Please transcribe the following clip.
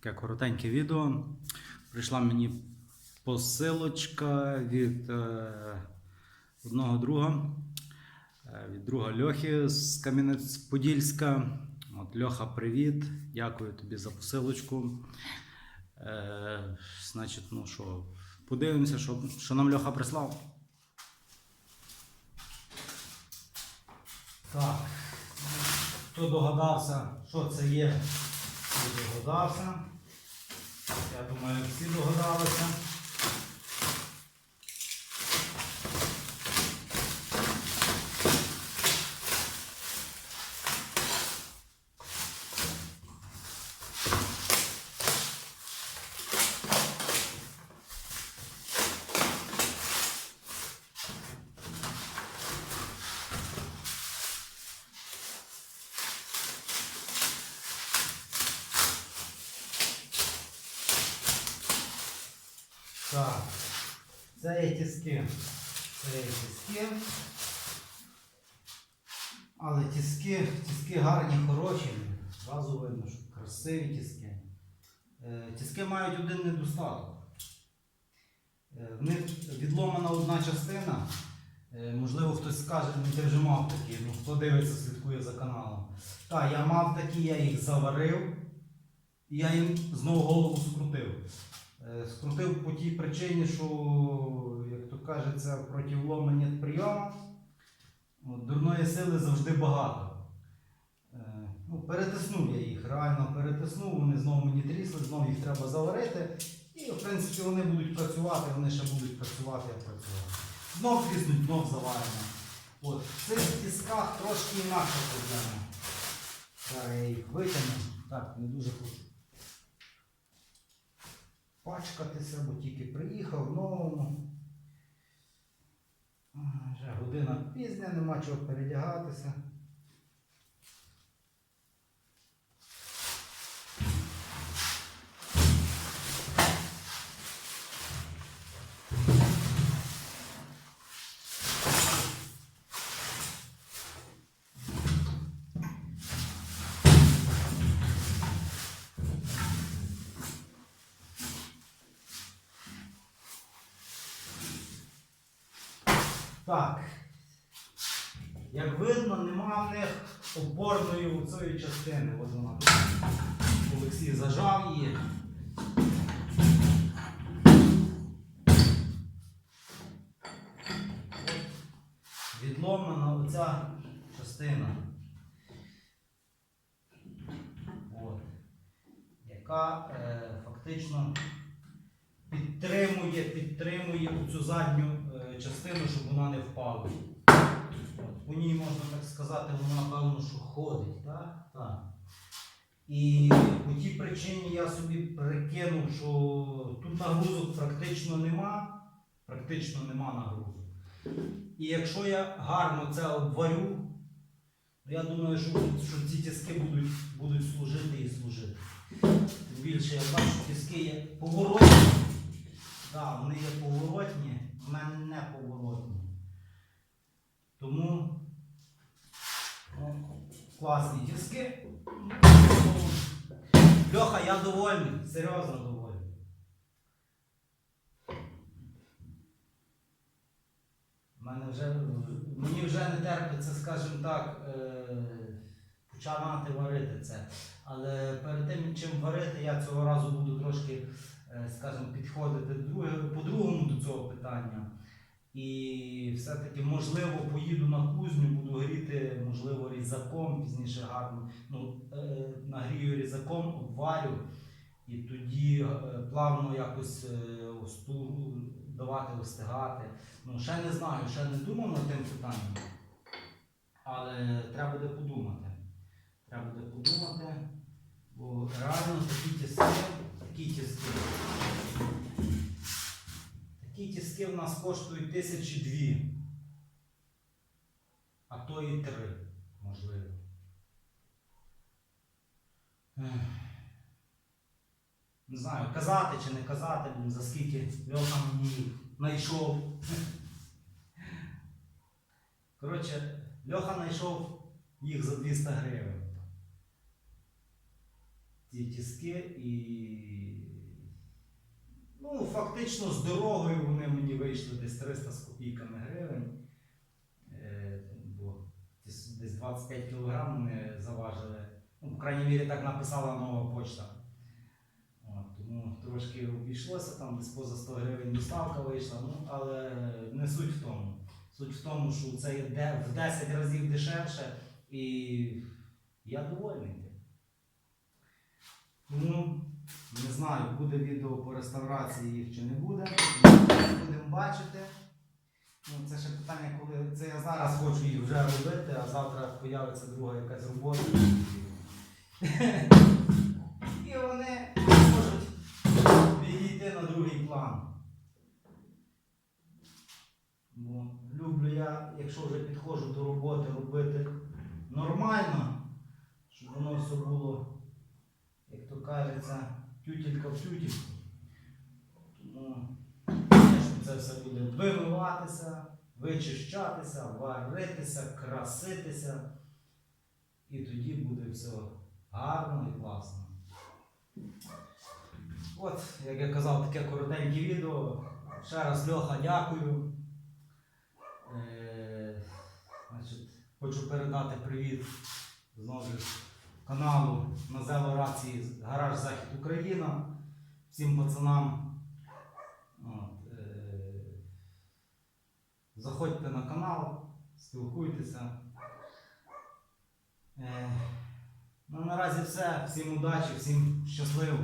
таке коротеньке відео. Прийшла мені посилочка від е, одного друга, е, від друга Льохи з Кам'янець-Подільська. От, Льоха, привіт. Дякую тобі за посилочку. Е, значить, ну що, подивимося, що, що нам Льоха прислав. Так. Хто догадався, що це є, догадався. Я думаю, всі догадалися. Так, це є тіски. Це тіски. Але тіски, тіски гарні, хороші. Зразу видно, що красиві тіски. Е, Тіски мають один недостаток. Е, В них відломана одна частина. Е, Можливо, хтось скаже, ну ти вже мав такі, ну хто дивиться, слідкує за каналом. Так, я мав такі, я їх заварив, і я їм знову голову скрутив. Е, Скрутив по тій причині, що, як то кажеться, проти вломлення прийому от, дурної сили завжди багато. Е, Ну, перетиснув я їх, реально перетиснув, вони знову мені трісли, знову їх треба заварити. І, в принципі, вони будуть працювати, вони ще будуть працювати, як працювати. Знов тріснуть, знов заварено. От, в цих тисках трошки інакша проблема. Зараз я їх витягну. Так, не дуже хочу пачкатися, бо тільки приїхав в новому. Вже година пізня, нема чого передягатися. Так. Як видно, нема в них опорної цієї частини. Ось вона тут. Олексій зажав її. Відломана оця частина. От. Яка е, фактично підтримує, підтримує цю задню частину, щоб вона не впала. По ній можна так сказати, вона напевно, що ходить. Так? Так. І по тій причині я собі прикинув, що тут нагрузок практично нема. Практично нема нагрузок. І якщо я гарно це обварю, то я думаю, що, що ці тіски будуть, будуть служити і служити. Тим більше я бачу, тіски є поворотні. Так, вони є поворотні, в мене не поворотні. Тому о, класні тіски. Льоха, я довольний, серйозно довольний. Мене вже, мені вже не терпиться, скажімо так, е, починати варити це. Але перед тим, чим варити, я цього разу буду трошки скажімо, підходити по-другому до цього питання. І все-таки, можливо, поїду на кузню, буду гріти, можливо, різаком, пізніше гарно. Ну, е, нагрію різаком, обварю, і тоді е, плавно якось е, осту, давати остигати. Ну, ще не знаю, ще не думав над тим питанням. Але треба буде подумати. Треба буде подумати, бо реально такі тіски, такі тіски. Такі тіски в нас коштують тисячі дві, а то і три, можливо. Не знаю, казати чи не казати, за скільки Льоха мені знайшов. Коротше, Льоха знайшов їх за 200 гривень. Ці тіски і. Ну, фактично з дорогою вони мені вийшли десь 300 з копійками гривень. Е, бо десь десь 25 кг вони заважили. Ну, по крайній мірі так написала нова почта. От, тому трошки обійшлося, там десь поза 100 гривень доставка вийшла, ну, але не суть в тому. Суть в тому, що це в 10 разів дешевше і я довольний. Тому не знаю, буде відео по реставрації їх чи не буде. Будемо бачити. Ну, це ще питання, коли це я зараз хочу їх вже робити, а завтра появиться друга якась робота. І вони можуть відійти на другий план. Люблю я, якщо вже підходжу до роботи, робити нормально, щоб воно все було, як то тютілька в тютільку. Тому звісно, це все буде вимиватися, вичищатися, варитися, краситися. І тоді буде все гарно і класно. От, як я казав, таке коротеньке відео. Ще раз Льоха, дякую. Е, значить, хочу передати привіт знову каналу на Зело Рації Гараж Захід Україна. Всім пацанам. От, е, заходьте на канал, спілкуйтеся. Е, ну, наразі все. Всім удачі, всім щасливо.